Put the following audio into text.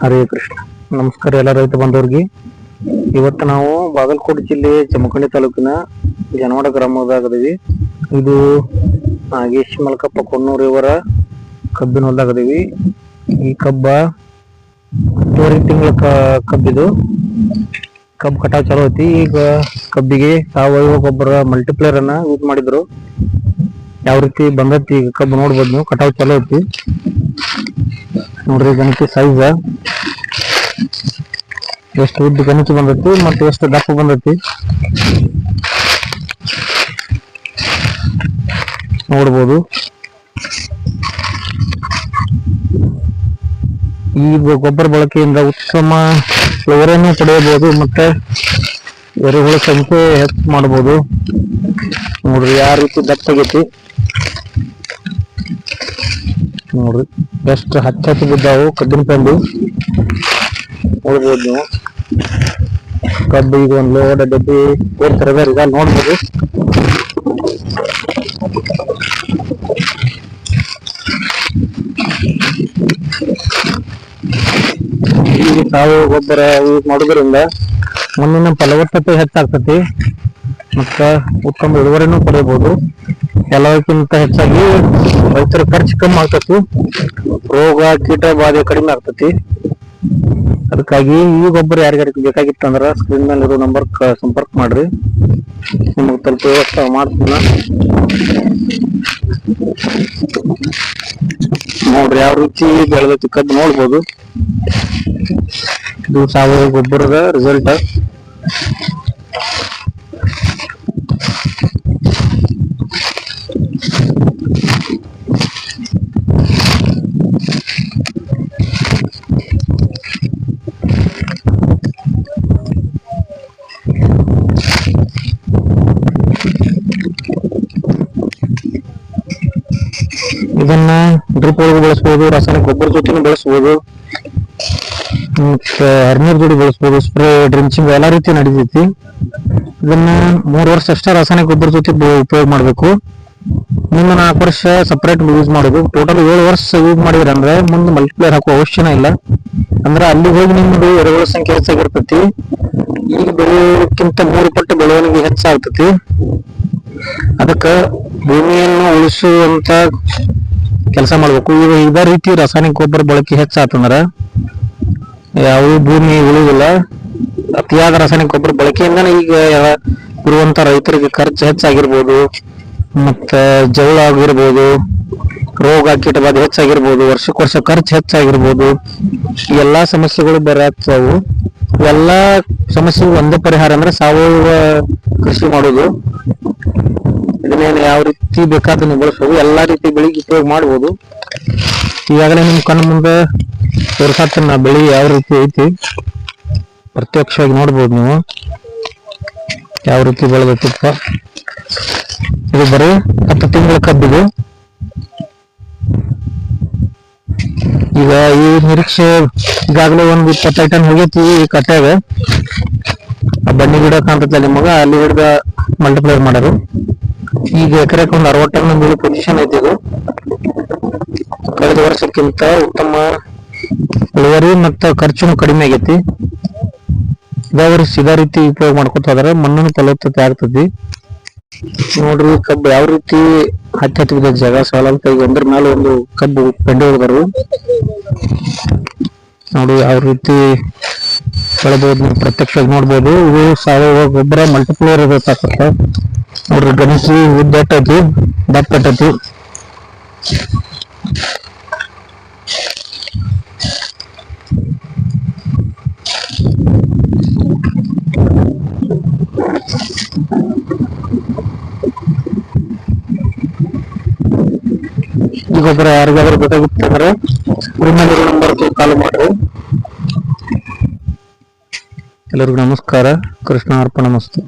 ಹರೇ ಕೃಷ್ಣ. ನಮಸ್ಕಾರ ಎಲ್ಲ ರೈತ ಬಂದವ್ರಿಗೆ. ಇವತ್ತು ನಾವು ಬಾಗಲಕೋಟೆ ಜಿಲ್ಲೆ ಜಮಖಂಡಿ ತಾಲೂಕಿನ ಜನವಾಡ ಗ್ರಾಮದಾಗದೀವಿ ಇದು ನಾಗೇಶ್ ಮಲ್ಕಪ್ಪ ಕೊಣ್ಣೂರು ಇವರ ಕಬ್ಬಿನ ಹೊಲ್ದಾಗದೀವಿ ಈ ಕಬ್ಬ ಹತ್ತುವರೆ ತಿಂಗಳ ಕಬ್ಬಿದು. ಕಬ್ಬು ಕಟಾವ್ ಚಲೋ ಐತಿ ಈಗ ಕಬ್ಬಿಗೆ ಸಾವಯವ ಗೊಬ್ಬರ ಮಲ್ಟಿಪ್ಲೇಯರ್ ಅನ್ನ ಯೂಸ್ ಮಾಡಿದ್ರು. ಯಾವ ರೀತಿ ಬಂದೈತಿ ಈಗ ಕಬ್ಬು ನೋಡ್ಬೋದು ನೀವು. ಕಟಾವ್ ಚಲೋ ಐತಿ ನೋಡ್ರಿ ಗಣಿತ ಸೈಜ್ ಎಷ್ಟು ಉದ್ದ ಗಣಿತ ಬಂದೈತಿ ಮತ್ತೆ ಎಷ್ಟು ದಪ್ಪ ಬಂದೈತಿ. ನೋಡ್ಬೋದು. ಈ ಗೊಬ್ಬರ ಬಳಕೆಯಿಂದ ಉತ್ತಮ ಫ್ಲೋರನ್ನು ಪಡೆಯಬಹುದು ಮತ್ತೆ ಎರೆಹುಳ ಸಂಖ್ಯೆ ಹೆಚ್ಚು ಮಾಡಬಹುದು ನೋಡ್ರಿ ಯಾವ ರೀತಿ ದಪ್ಪಾಗೈತಿ ನೋಡ್ರಿ. ಎಷ್ಟು ಹಚ್ಚ ಹಚ್ಚ ಬಿದ್ದಾವು ಕಬ್ಬಿನ ಪಂಡು ನೋಡ್ಬೋದು. ನೀವು ಕಬ್ಬು ಈಗ ಒಂದು ಲೋಡ ಡಬ್ಬಿ ಏರ್ತಾರೆ ಈಗ ನೋಡ್ಬೋದು. ಸಾವಯವ ಗೊಬ್ಬರ ಯೂಸ್ ಮಾಡೋದ್ರಿಂದ ಮಣ್ಣಿನ ಫಲವತ್ತತೆ ಹೆಚ್ಚಾಗ್ತತಿ ಮತ್ತ ಉತ್ತಮ ಇಳುವರಿನೂ ಪಡೆಯಬಹುದು ಎಲ್ಲದಕ್ಕಿಂತ ಹೆಚ್ಚಾಗಿ ರೈತರ ಖರ್ಚು ಕಮ್ಮಿ ಆಗ್ತತಿ. ರೋಗ, ಕೀಟ ಬಾಧೆ ಕಡಿಮೆ ಆಗ್ತತಿ. ಅದಕ್ಕಾಗಿ ಈ ಗೊಬ್ಬರ ಯಾರಿಗಾರಿಗೆ ಬೇಕಾಗಿತ್ತಂದ್ರ ಸ್ಕ್ರೀನ್ ಮೇಲೆ ಇರೋ ನಂಬರ್ ಸಂಪರ್ಕ ಮಾಡ್ರಿ. ನಿಮಗೆ ತಲುಪ ವ್ಯವಸ್ಥೆ ಮಾಡ್ತೀನ. ನೋಡ್ರಿ ಯಾವ ರುಚಿ ಬೆಳೆದೈತಿ ಕದ್ದು ನೋಡ್ಬೋದು. ಇದು ಸಾವಯವ ಗೊಬ್ಬರದ ರಿಸಲ್ಟ್ ಇದನ್ನ ಡ್ರಿಪ್ ಒಳಗೂ ಬಳಸ್ಬೋದು, ರಾಸಾಯನಿಕ ಗೊಬ್ಬರ ಜೊತೆನೂ ಬಳಸ್ಬೋದು. ಮತ್ತೆ ಹರ್ನೀರ್ ಜೋಡಿ ಬಳಸ್ಬೋದು ಸ್ಪ್ರೇ ಡ್ರಿಂಚಿಂಗ್ ಎಲ್ಲಾ ರೀತಿ ನಡೀತೈತಿ. ಇದನ್ನ ಮೂರು ವರ್ಷ ಅಷ್ಟೇ ರಾಸಾಯನಿಕ ಗೊಬ್ಬರ ಜೊತೆ ಉಪಯೋಗ ಮಾಡಬೇಕು. ಮುಂದೆ ನಾಲ್ಕು ವರ್ಷ ಸಪರೇಟ್ ಯೂಸ್ ಮಾಡೋದು. ಟೋಟಲ್ ಏಳು ವರ್ಷ ಯೂಸ್ ಮಾಡಿದ್ರೆ ಅಂದ್ರೆ ಮುಂದೆ ಮಲ್ಟಿಪ್ಲೇರ್ ಹಾಕೋ ಅವಶ್ಯನ ಇಲ್ಲ. ಅಂದ್ರೆ ಅಲ್ಲಿ ಹೋಗಿ ನಿಮ್ದು ಎರೆಹುಳ ಸಂಖ್ಯೆ ಹೆಚ್ಚಾಗಿರ್ತೈತಿ ಈಗ ಬೆಳೆಯೋಕ್ಕಿಂತ ಮೂರು ಪಟ್ಟು ಬೆಳವಣಿಗೆ ಹೆಚ್ಚಾಗ್ತತಿ. ಅದಕ್ಕ ಭೂಮಿಯನ್ನು ಉಳಿಸುವಂತ ಕೆಲಸ ಮಾಡ್ಬೇಕು. ಈಗ ಇದೇ ರೀತಿ ರಾಸಾಯನಿಕ ಗೊಬ್ಬರ ಬಳಕೆ ಹೆಚ್ಚಾತಂದ್ರ ಯಾವ ಭೂಮಿ ಉಳಿದಿಲ್ಲ. ಅತಿಯಾದ ರಾಸಾಯನಿಕ ಗೊಬ್ಬರ ಬಳಕೆಯಿಂದ ಈಗ ಇರುವಂತ ರೈತರಿಗೆ ಖರ್ಚು ಹೆಚ್ಚಾಗಿರ್ಬೋದು. ಮತ್ತ ಜೌಳ ಆಗಿರ್ಬೋದು, ರೋಗ ಕೀಟ ಬಾಧೆ ಹೆಚ್ಚಾಗಿರ್ಬೋದು ವರ್ಷಕ್ಕೆ ವರ್ಷ ಖರ್ಚು ಹೆಚ್ಚಾಗಿರ್ಬೋದು. ಎಲ್ಲಾ ಸಮಸ್ಯೆಗಳು ಬರತ್ತಾವು ಎಲ್ಲಾ ಸಮಸ್ಯೆಗೂ ಒಂದೇ ಪರಿಹಾರ ಅಂದ್ರೆ ಸಾವಯವ ಕೃಷಿ ಮಾಡೋದು. ಇದನ್ನೇನು ಯಾವ ರೀತಿ ಬೇಕಾದ ನೀವು ಎಲ್ಲಾ ರೀತಿ ಬೆಳಿಗ್ಗೆ ಉಪಯೋಗ ಮಾಡಬಹುದು ಈಗಾಗಲೇ ನಿಮ್ ಕಣ್ಣ ಮುಂದೆ ತೋರ್ಸಾತನ ಬೆಳಿ ಯಾವ ರೀತಿ ಐತಿ? ಪ್ರತ್ಯಕ್ಷವಾಗಿ ನೋಡ್ಬೋದು ನೀವು. ಯಾವ ರೀತಿ ಬೆಳೆದೈತಿಪ್ಪ ಇದು ಬರೀ ಹತ್ತು ತಿಂಗಳ ಕದ್ದಿದೆ ಈಗ ಈ ನಿರೀಕ್ಷೆ ಈಗಾಗಲೇ ಒಂದು ಇಪ್ಪತ್ತೈದು ಟನ್ ಹೋಗೈತಿ ಈ ಕಟ್ಟಾಗ ಬನ್ನಿ ಗಿಡ ಕಾಣ್ತೈತಲ್ಲ ನಿಮಗ, ಅಲ್ಲಿ ಹಿಡ್ದ ಮಲ್ಟಿಪ್ಲೈರ್ ಮಾಡೋರು ಈಗ ಎಕರೆಕ್ ಒಂದ್ ಅರವತ್ತು ಮೇಲೆ ಪೊಸಿಷನ್ ಐತಿ ಇದು. ಕಳೆದ ವರ್ಷಕ್ಕಿಂತ ಉತ್ತಮ ಇಳುವರಿ ಮತ್ತು ಖರ್ಚುನು ಕಡಿಮೆ ಆಗೈತಿ. ಇದಾವ್ರಿ ಸಿದಾ ರೀತಿ ಉಪಯೋಗ ಮಾಡ್ಕೊತ ಹೋದ್ರೆ ಮಣ್ಣನ್ನು ಫಲವತ್ತತೆ ಆಗ್ತತಿ. ನೋಡ್ರಿ ಕಬ್ಬು ಯಾವ ರೀತಿ ಹತ್ತಿ ಹತ್ತಿ ಬಿದ್ದ ಜಾಗ, ಸಾಲ ಈಗ ಒಂದ್ರ ಮೇಲೆ ಒಂದು ಕಬ್ಬು ಪೆಂಡೆ ಹೋದರು ನೋಡಿ, ಯಾವ ರೀತಿ ಬೆಳೆಬೋದು ನೀವು ಪ್ರತ್ಯಕ್ಷವಾಗಿ ನೋಡ್ಬೋದು. ಇದು ಸಾವಯವ, ಗೊಬ್ಬರ ಮಲ್ಟಿಪ್ಲೇರ್ ಇರತ್ತ ನೋಡ್ರಿ ಗಣಸಿ ಉದ್ದಟ್ಟೈತಿ ದಪ್ಪ ಇಟ್ಟೈತಿ ಈ ಗೊಬ್ಬರ ಯಾರಿಗಾದ್ರೂ ಬೇಕಾಗಿತ್ತಂದ್ರೆ ಸ್ಕ್ರೀನಲ್ಲಿ ನಂಬರ್ ಕಾಲ್ ಮಾಡ್ರಿ. ಎಲ್ಲರಿಗೂ ನಮಸ್ಕಾರ. ಕೃಷ್ಣ ಅರ್ಪಣ ಮಸ್ತು.